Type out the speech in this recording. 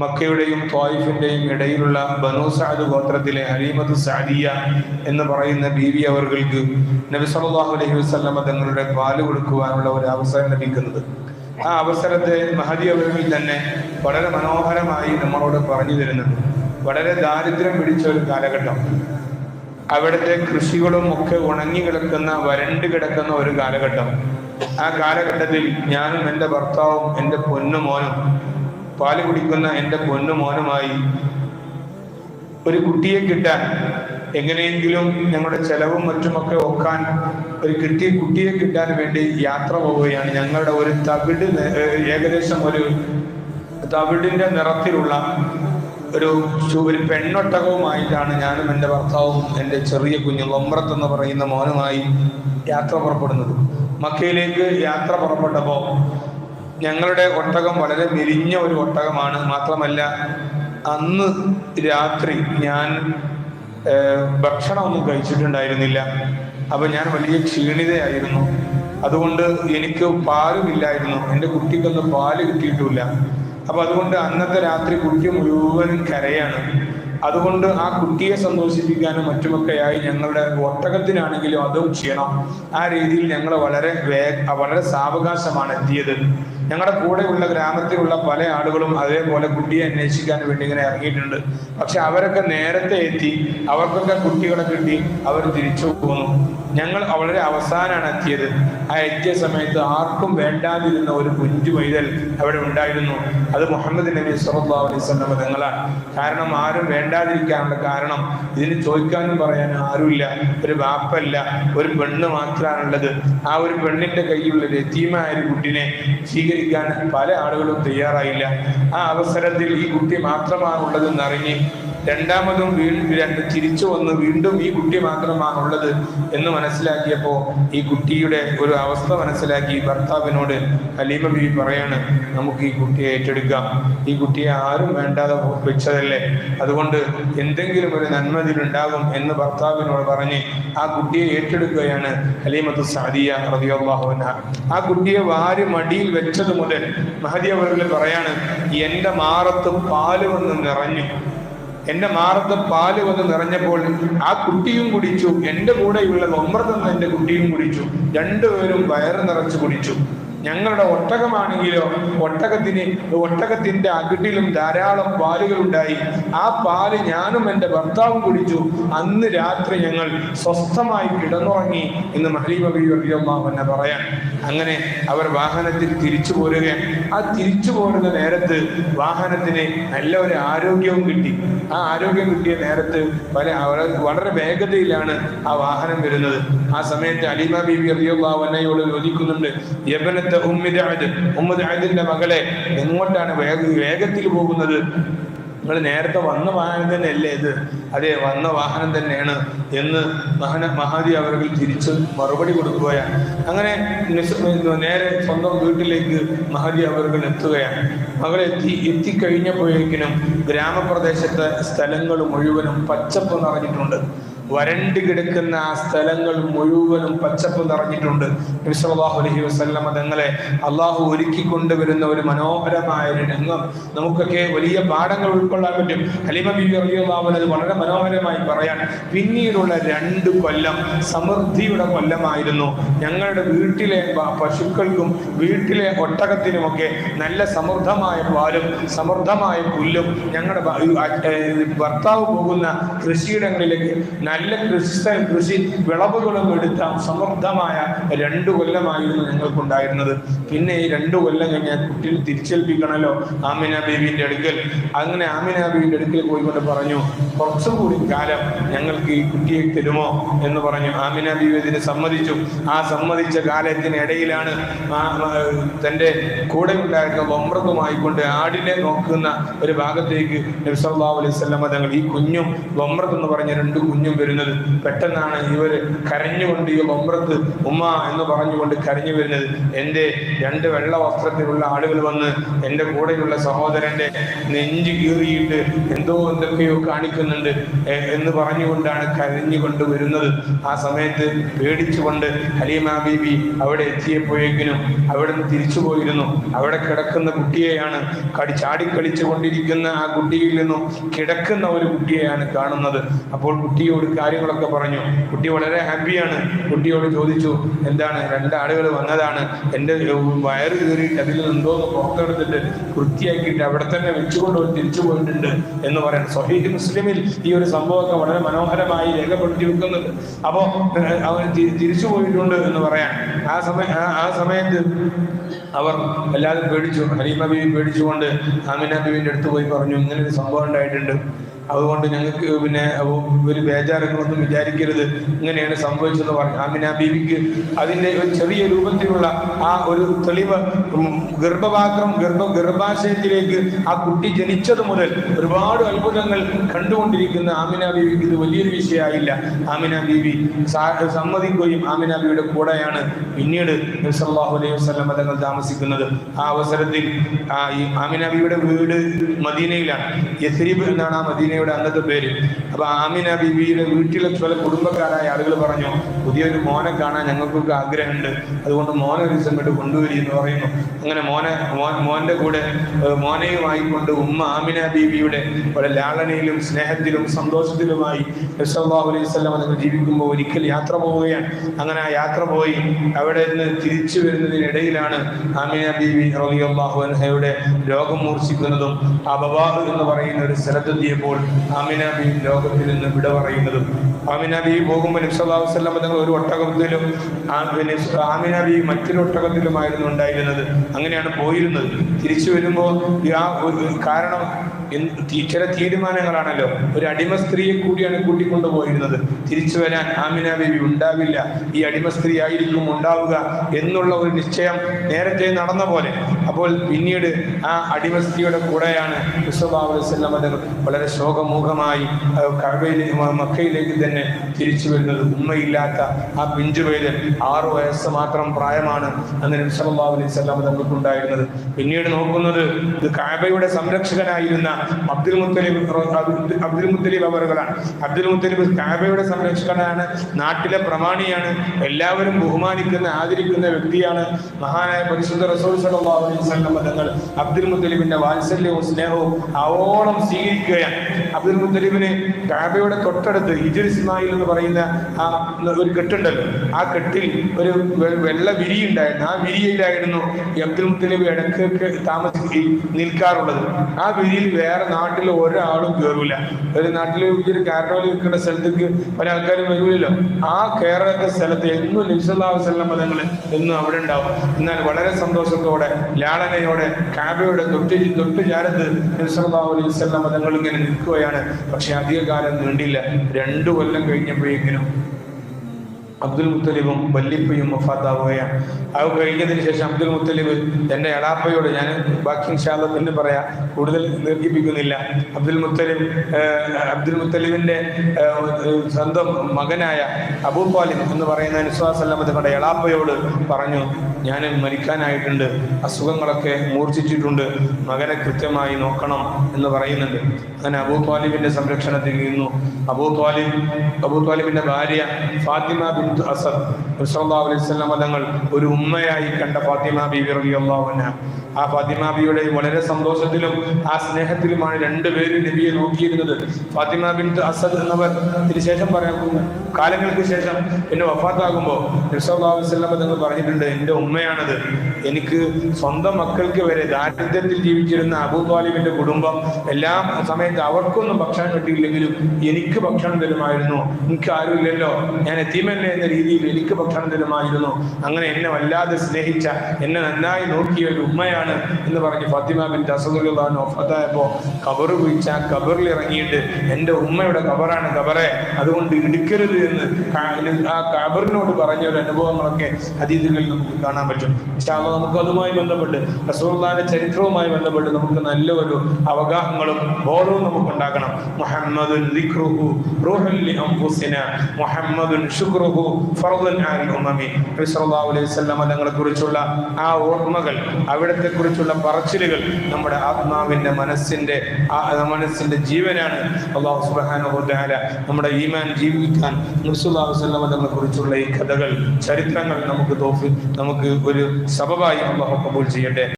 മക്കയുടെയും ത്വായിഫിന്റെയും ഇടയിലുള്ള ബനു സഅദ് ഗോത്രത്തിലെ ഹലീമത്ത് സാദിയ എന്ന് പറയുന്ന ബീവി അവർക്ക് നബി സല്ലല്ലാഹു അലൈഹി വസല്ലമ തങ്ങളുടെ പാൽ കൊടുക്കുവാനുള്ള ഒരു അവസരം ലഭിക്കുന്നത്. ആ അവസരത്തെ മഹദി അവരിൽ തന്നെ വളരെ മനോഹരമായി നമ്മളോട് പറഞ്ഞു തരുന്നത്. വളരെ ദാരിദ്ര്യം പിടിച്ച ഒരു കാലഘട്ടം. അവിടുത്തെ കൃഷികളും ഒക്കെ ഉണങ്ങി കിടക്കുന്ന വരണ്ട് കിടക്കുന്ന ഒരു കാലഘട്ടം. ആ കാലഘട്ടത്തിൽ ഞാനും എന്റെ ഭർത്താവും എന്റെ പൊന്നു മോനും പാൽ കുടിക്കുന്ന എന്റെ പൊന്നു മോനുമായി ഒരു കുട്ടിയെ കിട്ടാൻ എങ്ങനെയെങ്കിലും ഞങ്ങളുടെ ചെലവും മറ്റുമൊക്കെ ഒക്കാൻ ഒരു കിട്ടിയ കുട്ടിയെ കിട്ടാൻ വേണ്ടി യാത്ര പോവുകയാണ്. ഞങ്ങളുടെ ഒരു തവിട് ഏകദേശം ഒരു തവിടിന്റെ നിറത്തിലുള്ള ഒരു ഒരു പെണ്ണൊട്ടകവുമായിട്ടാണ് ഞാനും എന്റെ ഭർത്താവും എന്റെ ചെറിയ കുഞ്ഞു ഒമ്രത്ത് എന്ന് പറയുന്ന മോനുമായി യാത്ര പുറപ്പെടുന്നത്. മക്കയിലേക്ക് യാത്ര പുറപ്പെട്ടപ്പോൾ ഞങ്ങളുടെ ഒട്ടകം വളരെ മെലിഞ്ഞ ഒരു ഒട്ടകമാണ്. മാത്രമല്ല അന്ന് രാത്രി ഞാൻ ഭക്ഷണമൊന്നും കഴിച്ചിട്ടുണ്ടായിരുന്നില്ല. അപ്പൊ ഞാൻ വലിയ ക്ഷീണിതയായിരുന്നു. അതുകൊണ്ട് എനിക്ക് പാലുമില്ലായിരുന്നു. എന്റെ കുട്ടിക്കൊന്നും പാൽ കിട്ടിയിട്ടില്ല. അപ്പൊ അതുകൊണ്ട് അന്നത്തെ രാത്രി കുട്ടി മുഴുവനും കരയാണ്. അതുകൊണ്ട് ആ കുട്ടിയെ സന്തോഷിപ്പിക്കാനും മറ്റുമൊക്കെയായി ഞങ്ങളുടെ ഒട്ടകത്തിനാണെങ്കിലും അതും ക്ഷീണം. ആ രീതിയിൽ ഞങ്ങൾ വളരെ വേ വളരെ സാവകാശമാണ് എത്തിയത്. ഞങ്ങളുടെ കൂടെയുള്ള ഗ്രാമത്തിലുള്ള പല ആളുകളും അതേപോലെ കുട്ടിയെ അന്വേഷിക്കാൻ വേണ്ടി ഇങ്ങനെ ഇറങ്ങിയിട്ടുണ്ട്. പക്ഷെ അവരൊക്കെ നേരത്തെ എത്തി അവർക്കൊക്കെ കുട്ടികളെ കിട്ടി അവർ തിരിച്ചു പോന്നു. ഞങ്ങൾ വളരെ അവസാനമാണ് എത്തിയത്. ആ എത്തിയ സമയത്ത് ആർക്കും വേണ്ടാതിരുന്ന ഒരു കുഞ്ചു മൈതൽ അവിടെ ഉണ്ടായിരുന്നു. അത് മുഹമ്മദ് നബി സല്ലല്ലാഹു അലൈഹി വസല്ലം തങ്ങളാണ്. കാരണം ആരും വേണ്ടാതിരിക്കാനുള്ള കാരണം ഇതിന് ചോദിക്കാനും പറയാൻ ആരുമില്ല. ഒരു വാപ്പല്ല ഒരു പെണ്ണ് മാത്രമാണുള്ളത് ആ ഒരു പെണ്ണിന്റെ കയ്യിലുള്ള രതീമായ ഒരു കുട്ടിനെ സ്വീകരിക്കാൻ പല ആളുകളും തയ്യാറായില്ല. ആ അവസരത്തിൽ ഈ കുട്ടി മാത്രമാണുള്ളതെന്ന് അറിഞ്ഞ് രണ്ടാമതും രണ്ട് തിരിച്ചു വന്ന് വീണ്ടും ഈ കുട്ടി മാത്രമാണുള്ളത് എന്ന് മനസ്സിലാക്കിയപ്പോൾ ഈ കുട്ടിയുടെ ഒരു അവസ്ഥ മനസ്സിലാക്കി ഭർത്താവിനോട് ഹലീമ ബി പറയാണ് നമുക്ക് ഈ കുട്ടിയെ ഏറ്റെടുക്കാം. ഈ കുട്ടിയെ ആരും വേണ്ടാതെ വെച്ചതല്ലേ. അതുകൊണ്ട് എന്തെങ്കിലും ഒരു നന്മ ഇതിലുണ്ടാകും എന്ന് ഭർത്താവിനോട് പറഞ്ഞ് ആ കുട്ടിയെ ഏറ്റെടുക്കുകയാണ് ഹലീമത്ത് സാദിയ റബിയാഹുന ആ കുട്ടിയെ വാരി മടിയിൽ വെച്ചത് മുതൽ മഹദി അവരുടെ പറയാണ് എന്റെ മാറത്ത് പാൽ വന്ന് നിറഞ്ഞു എന്റെ മാറത്ത് പാൽ വന്ന് നിറഞ്ഞപ്പോൾ ആ കുട്ടിയും കുടിച്ചു. എന്റെ കൂടെയുള്ള ഒമ്രതെന്ന് എന്റെ കുട്ടിയും കുടിച്ചു. രണ്ടുപേരും വയറ് നിറച്ച് കുടിച്ചു. ഞങ്ങളുടെ ഒട്ടകമാണെങ്കിലോ ഒട്ടകത്തിന് ഒട്ടകത്തിന്റെ അകിട്ടിലും ധാരാളം പാലുകൾ ഉണ്ടായി ആ പാൽ ഞാനും എന്റെ ഭർത്താവും കുടിച്ചു. അന്ന് രാത്രി ഞങ്ങൾ സ്വസ്ഥമായി കിടന്നുറങ്ങി എന്ന് മഹലീബ പറയാൻ. അങ്ങനെ അവർ വാഹനത്തിൽ തിരിച്ചു പോരുകയാണ്. ആ തിരിച്ചു പോരുന്ന നേരത്ത് വാഹനത്തിന് നല്ല ഒരു ആരോഗ്യവും കിട്ടി. ആ ആരോഗ്യം കിട്ടിയ നേരത്ത് പല വളരെ വേഗതയിലാണ് ആ വാഹനം വരുന്നത്. ആ സമയത്ത് അലിമ ബീബി അറിയാവുന്നയോട് ചോദിക്കുന്നുണ്ട് യബനത്തെ ഉമ്മിദ് ഉമ്മിദ് മകളെ എങ്ങോട്ടാണ് വേഗ വേഗത്തിൽ പോകുന്നത്? നിങ്ങൾ നേരത്തെ വന്ന വാഹനം തന്നെയല്ലേ ഇത്? അതെ വന്ന വാഹനം തന്നെയാണ് എന്ന് മഹന മഹാദി അവർ തിരിച്ച് മറുപടി കൊടുക്കുകയാണ്. അങ്ങനെ നേരെ സ്വന്തം വീട്ടിലേക്ക് മഹാദി അവർ എത്തുകയാണ്. മകൾ എത്തി എത്തിക്കഴിഞ്ഞപ്പോഴേക്കിനും ഗ്രാമപ്രദേശത്തെ സ്ഥലങ്ങൾ മുഴുവനും പച്ചപ്പ് നിറഞ്ഞിട്ടുണ്ട്. വരണ്ട് കിടക്കുന്ന ആ സ്ഥലങ്ങൾ മുഴുവനും പച്ചപ്പ് നിറഞ്ഞിട്ടുണ്ട്. അലഹി വസല്ലമ തങ്ങളെ അള്ളാഹു ഒരുക്കി കൊണ്ടുവരുന്ന ഒരു മനോഹരമായ ഒരു രംഗം. നമുക്കൊക്കെ വലിയ പാഠങ്ങൾ ഉൾക്കൊള്ളാൻ പറ്റും. ഹലിമ ബിബി അത് വളരെ മനോഹരമായി പറയാൻ പിന്നീടുള്ള രണ്ട് കൊല്ലം സമൃദ്ധിയുടെ കൊല്ലമായിരുന്നു. ഞങ്ങളുടെ വീട്ടിലെ പശുക്കൾക്കും വീട്ടിലെ ഒട്ടകത്തിനുമൊക്കെ നല്ല സമൃദ്ധമായ പാലും സമൃദ്ധമായ പുല്ലും ഞങ്ങളുടെ ഭർത്താവ് പോകുന്ന കൃഷിയിടങ്ങളിലേക്ക് നല്ല കൃഷി കൃഷി വിളവുകളും എടുത്ത സമൃദ്ധമായ രണ്ടു കൊല്ലമായിരുന്നു ഞങ്ങൾക്കുണ്ടായിരുന്നത്. പിന്നെ ഈ രണ്ടു കൊല്ലം കഴിഞ്ഞ കുട്ടി കുട്ടിയെ തിരിച്ചേൽപ്പിക്കണമല്ലോ ആമിന ബീവിന്റെ അടുക്കൽ. അങ്ങനെ ആമിന ബേബിന്റെ അടുക്കൽ പോയിക്കൊണ്ട് പറഞ്ഞു കുറച്ചും കൂടി കാലം ഞങ്ങൾക്ക് ഈ കുട്ടിയെ തരുമോ? എന്ന് പറഞ്ഞു. ആമിന ബീവി ഇതിന് സമ്മതിച്ചു. ആ സമ്മതിച്ച കാലത്തിനിടയിലാണ് തന്റെ കൂടെ ഉണ്ടായിരുന്ന വമ്രതുമായിക്കൊണ്ട് ആടിനെ നോക്കുന്ന ഒരു ഭാഗത്തേക്ക് നബ്സല്ലാ അലൈഹി തങ്ങൾ ഈ കുഞ്ഞും വമ്രത്ത് എന്ന് പറഞ്ഞ രണ്ട് കുഞ്ഞും വരുന്നത് പെട്ടെന്നാണ് ഇവർ കരഞ്ഞുകൊണ്ട് ഈ ഒമ്പ്രത്ത് ഉമ്മ എന്ന് പറഞ്ഞുകൊണ്ട് കരഞ്ഞു വരുന്നത് എന്റെ രണ്ട് വെള്ള വസ്ത്രത്തിലുള്ള ആളുകൾ വന്ന് എന്റെ കൂടെയുള്ള സഹോദരന്റെ നെഞ്ചു കീറിയിട്ട് എന്തോ എന്തൊക്കെയോ കാണിക്കുന്നുണ്ട് എന്ന് പറഞ്ഞുകൊണ്ടാണ് കരഞ്ഞുകൊണ്ട് വരുന്നത്. ആ സമയത്ത് പേടിച്ചുകൊണ്ട് ഹലീമ ബീബി അവിടെ എത്തിയപ്പോഴേക്കിനും അവിടെ നിന്ന് തിരിച്ചു പോയിരുന്നു. അവിടെ കിടക്കുന്ന കുട്ടിയെയാണ് കടി ചാടിക്കളിച്ചു കൊണ്ടിരിക്കുന്ന ആ കുട്ടിയിൽ നിന്നും കിടക്കുന്ന ഒരു കുട്ടിയെയാണ് കാണുന്നത്. അപ്പോൾ കുട്ടിയോട് കാര്യങ്ങളൊക്കെ പറഞ്ഞു. കുട്ടി വളരെ ഹാപ്പിയാണ് കുട്ടിയോട് ചോദിച്ചു എന്താണ്? രണ്ടാളുകൾ വന്നതാണ്. എന്റെ വയറ് കയറി അതിൽ എന്ന് പുറത്തെടുത്തിട്ട് വൃത്തിയാക്കിയിട്ട് അവിടെ തന്നെ വെച്ചുകൊണ്ട് തിരിച്ചു പോയിട്ടുണ്ട്. എന്ന് പറയാൻ സൊഹീദ് മുസ്ലിമിൽ ഈ ഒരു സംഭവമൊക്കെ വളരെ മനോഹരമായി രേഖപ്പെടുത്തി വെക്കുന്നുണ്ട് അപ്പോൾ അവർ തിരിച്ചു പോയിട്ടുണ്ട് എന്ന് പറയാൻ. ആ സമയ ആ- സമയത്ത് അവർ എല്ലാവരും പേടിച്ചു. ഹലീമ പേടിച്ചുകൊണ്ട് ആമിന അടുത്ത് പോയി പറഞ്ഞു ഇങ്ങനെ ഒരു സംഭവം ഉണ്ടായിട്ടുണ്ട്. അതുകൊണ്ട് ഞങ്ങൾക്ക് പിന്നെ ഒരു ബേജാറുകളൊന്നും വിചാരിക്കരുത്. ഇങ്ങനെയാണ് സംഭവിച്ചതെന്ന് പറഞ്ഞു. ആമിന ബീവിക്ക് അതിന്റെ ഒരു ചെറിയ രൂപത്തിലുള്ള ആ ഒരു തെളിവ് ഗർഭപാത്രം ഗർഭ ഗർഭാശയത്തിലേക്ക് ആ കുട്ടി ജനിച്ചത് മുതൽ ഒരുപാട് അത്ഭുതങ്ങൾ കണ്ടുകൊണ്ടിരിക്കുന്ന ആമിന ബീവിക്ക് ഇത് വലിയൊരു വിഷയമായില്ല. ആമിന ബീവി സമ്മതിക്കുകയും ആമിന ബീവിയുടെ കൂടെയാണ് പിന്നീട് നബി സല്ലല്ലാഹു അലൈഹി വസ്ലം തങ്ങൾ താമസിക്കുന്നത്. ആ അവസരത്തിൽ ആമിന ബീവിയുടെ വീട് മദീനയിലാണ്. യസ്രീബ് എന്നാണ് ആ മദീനയുടെ അന്നത്തെ പേര്. അപ്പൊ ആമിന ബിബിയുടെ വീട്ടിലെ ചില കുടുംബക്കാരായ ആളുകൾ പറഞ്ഞു പുതിയൊരു മോനെ കാണാൻ ഞങ്ങൾക്കൊക്കെ ആഗ്രഹമുണ്ട്. അതുകൊണ്ട് മോനെ ഒരു ദിവസം കൊണ്ടുവരി എന്ന് പറയുന്നു. അങ്ങനെ മോനെ മോന്റെ കൂടെ മോനെയുമായി കൊണ്ട് ഉമ്മ ആമിന ബിബിയുടെ വളരെ ലാളനയിലും സ്നേഹത്തിലും സന്തോഷത്തിലുമായി റസൂലുള്ളാഹി അലൈഹി സ്വലം നിങ്ങൾ ജീവിക്കുമ്പോൾ ഒരിക്കൽ യാത്ര പോവുകയാണ്. അങ്ങനെ ആ യാത്ര പോയി അവിടെ നിന്ന് തിരിച്ചു വരുന്നതിനിടയിലാണ് ആമിന ബിബി റളിയല്ലാഹു അൻഹയുടെ രോഗം മൂർച്ഛിക്കുന്നതും ആ ബവാഹ് എന്ന് പറയുന്ന ഒരു സ്ഥലത്തെത്തിയപ്പോൾ ആമിന ബീവി ലോകത്തിൽ നിന്ന് വിട പറയുന്നതും ആമിന ബീവി പോകുമ്പോൾ വസ്ലം തങ്ങൾ ഒരു ഒട്ടകത്തിലും ആമിന ബീവി മറ്റൊരു ഒട്ടകത്തിലുമായിരുന്നു ഉണ്ടായിരുന്നത്. അങ്ങനെയാണ് പോയിരുന്നത്. തിരിച്ചു വരുമ്പോൾ ആ കാരണം ചില തീരുമാനങ്ങളാണല്ലോ. ഒരു അടിമ സ്ത്രീയെ കൂടിയാണ് കൂട്ടിക്കൊണ്ടു പോയിരുന്നത്. തിരിച്ചു വരാൻ ആമിന ബേബി ഉണ്ടാവില്ല. ഈ അടിമ സ്ത്രീ ആയിരിക്കും ഉണ്ടാവുക എന്നുള്ള ഒരു നിശ്ചയം നേരത്തെ നടന്ന പോലെ. അപ്പോൾ പിന്നീട് ആ അടിമ സ്ത്രീയുടെ കൂടെയാണ് വിശ്വഭാവസ്ലമതർ വളരെ ശോകമൂഖമായി മ- മക്കയിലേക്ക് തന്നെ തിരിച്ചു വരുന്നത്. ഉമ്മയില്ലാത്ത ആ പിഞ്ചു പേര് ആറു വയസ്സ് മാത്രം പ്രായമാണ് അന്ന് നബ്സല്ലാ അലൈഹി സ്വലാം പിന്നീട് നോക്കുന്നത് ഇത് കാബയുടെ സംരക്ഷകനായിരുന്ന അബ്ദുൽ മുത്തലിബ് അബ്ദുൽ- മുത്തലിബ് അവറുകളാണ്. അബ്ദുൽ മുത്തലിബ് കാബയുടെ സംരക്ഷകനാണ് നാട്ടിലെ പ്രമാണിയാണ് എല്ലാവരും ബഹുമാനിക്കുന്ന ആദരിക്കുന്ന വ്യക്തിയാണ് മഹാനായ പരിശുദ്ധ റസൂൽ തങ്ങൾ. അബ്ദുൽ മുത്തലിബിന്റെ വാത്സല്യവും സ്നേഹവും ആവോളം സ്വീകരിക്കുകയാണ്. അബ്ദുൽ മുത്തലിബിന് കാബയുടെ തൊട്ടടുത്ത് ഹിജർ ഇസ്മായിൽ എന്ന് പറയുന്ന ആ ഒരു കെട്ടുണ്ടല്ലോ. ആ കെട്ടിൽ ഒരു വെള്ള വിരി ഉണ്ടായിരുന്നു. ആ വിരിയിലായിരുന്നു അബ്ദുൽ മുത്തലിബ് ഇടയ്ക്കൊക്കെ താമസിക്കുകയും നിൽക്കാറുള്ളത്. ആ വിരിയിൽ വേറെ നാട്ടിൽ ഒരാളും കയറൂല ഒരു നാട്ടിൽ ഒരു കേരളത്തിൽ നിൽക്കുന്ന സ്ഥലത്തേക്ക് ഒരു ആൾക്കാരും വരൂലല്ലോ. ആ കേരളത്തെ സ്ഥലത്ത് എന്നും നിമിഷല്ലാഹു മതങ്ങൾ എന്നും അവിടെ ഉണ്ടാവും. എന്നാൽ വളരെ സന്തോഷത്തോടെ ലാളനയോടെ കാബയുടെ തൊട്ട് തൊട്ട് ചാരത്ത് നിമിഷല്ലാഹു അലൈഹി വസല്ലം പദങ്ങൾ ഇങ്ങനെ നിൽക്കുകയാണ്. പക്ഷെ അധികകാലം നീണ്ടില്ല. രണ്ടു കൊല്ലം കഴിഞ്ഞപ്പോഴേക്കിനും അബ്ദുൽ മുത്തലിബും വല്ലിപ്പയും വഫാത്താവുകയാണ്. അത് കഴിഞ്ഞതിന് ശേഷം അബ്ദുൽ മുത്തലിബ് എന്റെ എളാപ്പയോട് ഞാൻ ബാക്കി ഇൻഷാല്ല പിന്നെ പറയാം കൂടുതൽ ദീർഘിപ്പിക്കുന്നില്ല. അബ്ദുൽ മുത്തലിബ് അബ്ദുൽ മുത്തലിബിന്റെ സ്വന്തം മകനായ അബൂ പാലിം എന്ന് പറയുന്ന അനുസ്വാസല്ലം കണ്ട എളാപ്പയോട് പറഞ്ഞു ഞാൻ മരിക്കാനായിട്ടുണ്ട് അസുഖങ്ങളൊക്കെ മൂർച്ഛിച്ചിട്ടുണ്ട് മകനെ കൃത്യമായി നോക്കണം എന്ന് പറയുന്നുണ്ട്. അങ്ങനെ അബൂ ത്വാലിബിന്റെ സംരക്ഷണത്തിൽ നിന്നു. അബൂ താലിബ് അബൂ ത്വാലിബിന്റെ ഭാര്യ ഫാത്തിമ ബിന്ദു അസദ് റസൂലുള്ളാഹി അലൈഹി തങ്ങൾ ഒരു ഉമ്മയായി കണ്ട ഫാത്തിമ ബീവി റളിയല്ലാഹു അൻഹ. ആ ഫാത്തിമ ബിയുടെ വളരെ സന്തോഷത്തിലും ആ സ്നേഹത്തിലുമാണ് രണ്ടുപേരും നബിയെ നോക്കിയിരുന്നത്. ഫാത്തിമ ബിൻ അസദ് എന്നവർ ഇതിനുശേഷം പറയാം കാലങ്ങൾക്ക് ശേഷം എന്നെ വഫാത്താകുമ്പോൾ നബ്സല്ലാസ്ലം തങ്ങൾ പറഞ്ഞിട്ടുണ്ട് എന്റെ ഉമ്മയാണത്. എനിക്ക് സ്വന്തം മക്കൾക്ക് വരെ ദാരിദ്ര്യത്തിൽ ജീവിച്ചിരുന്ന അബൂ താലിബിന്റെ കുടുംബം എല്ലാ സമയത്ത് അവർക്കൊന്നും ഭക്ഷണം കിട്ടിയില്ലെങ്കിലും എനിക്ക് ഭക്ഷണം തരുമായിരുന്നു. എനിക്ക് ആരുമില്ലല്ലോ. ഞാൻ എത്തിമല്ലേ? എന്ന രീതിയിൽ എനിക്ക് ഭക്ഷണം തരുമായിരുന്നു അങ്ങനെ എന്നെ വല്ലാതെ സ്നേഹിച്ച എന്നെ നന്നായി നോക്കിയ ഒരു ഉമ്മയാണ് എന്ന് പറഞ്ഞ് ഫാത്തിമ ബിൻ അസദുല്ലാൻ ഒഫത്തായപ്പോ കബറ് കുഴിച്ച കബറിൽ ഇറങ്ങിയിട്ട് എന്റെ ഉമ്മയുടെ കബറാണ് കബറെ അതുകൊണ്ട് ഇടുക്കരുത് എന്ന് ആ കബറിനോട് പറഞ്ഞ ഒരു അനുഭവങ്ങളൊക്കെ അതീതികളിൽ നമുക്ക് കാണാൻ പറ്റും. ഇൻഷാല്ലാ നമുക്ക് അതുമായി ബന്ധപ്പെട്ട് റസൂലുള്ളാഹിന്റെ ചരിത്രവുമായി ബന്ധപ്പെട്ട് നമുക്ക് നല്ല ഒരു അവഗാഹങ്ങളും ബോധവും നമുക്ക് ഉണ്ടാക്കണം മുഹമ്മദുൻ മുഹമ്മദുൻ ശുക്റുഹു തങ്ങളെ കുറിച്ചുള്ള ആ ഓർമ്മകൾ അവിടത്തെ കുറിച്ചുള്ള പറച്ചിലുകൾ നമ്മുടെ ആത്മാവിന്റെ മനസ്സിന്റെ ആ മനസ്സിന്റെ ജീവനാണ് അള്ളാഹു വതആല നമ്മുടെ ഈമാൻ ജീവിക്കാൻ നബി സല്ലല്ലാഹു അലൈഹി വസല്ലം തങ്ങളെ കുറിച്ചുള്ള ഈ കഥകൾ ചരിത്രങ്ങൾ നമുക്ക് തോഫി നമുക്ക് ഒരു സബബായി അള്ളാഹു കബൂൽ ചെയ്യട്ടെ.